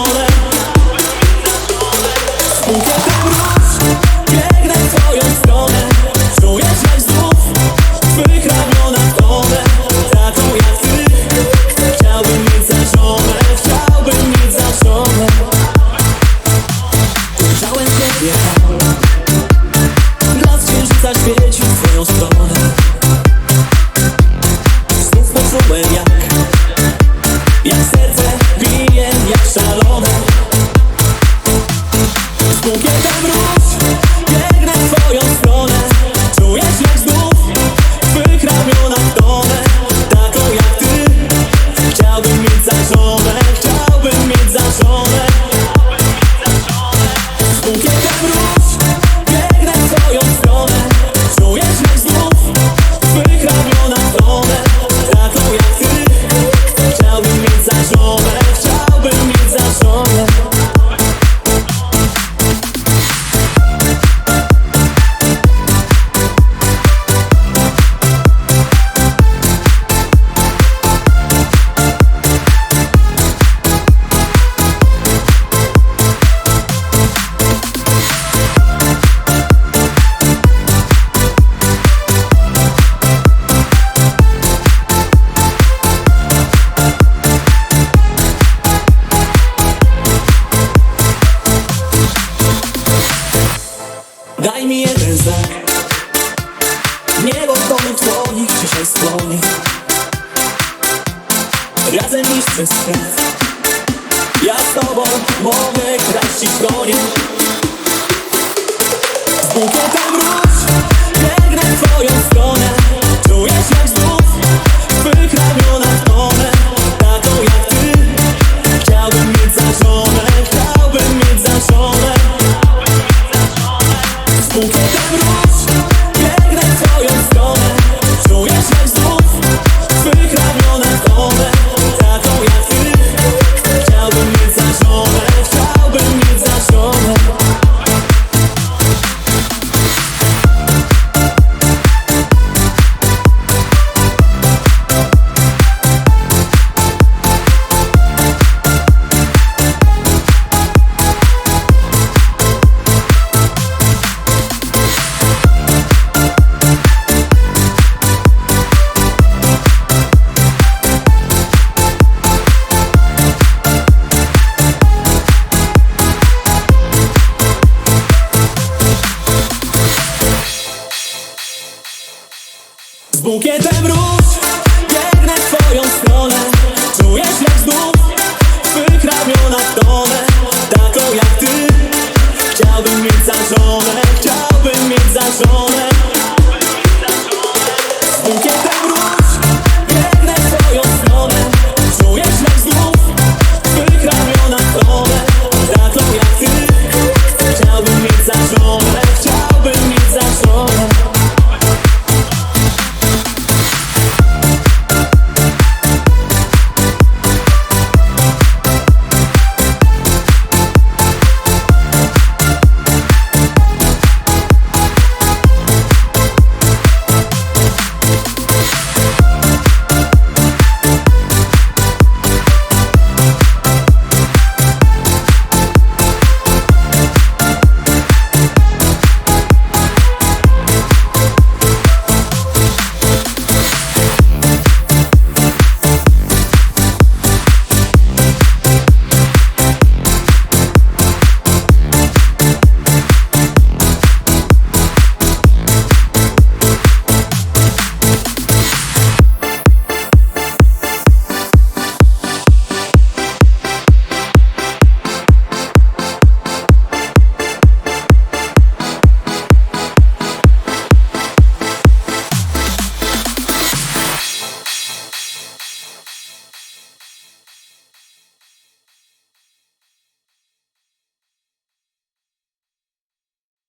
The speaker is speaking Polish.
all that jak szalona Z bukietem róż. Daj mi jeden znak. Niebo w domu twoich dzisiaj skłoni Razem iść przez Ja z tobą mogę grać i chronić Z bukietem róż. Biegnę w twoją stronę. Czujesz jak znów twych ramionach tonę Taką jak ty Chciałbym mieć za żonę Chciałbym mieć za żonę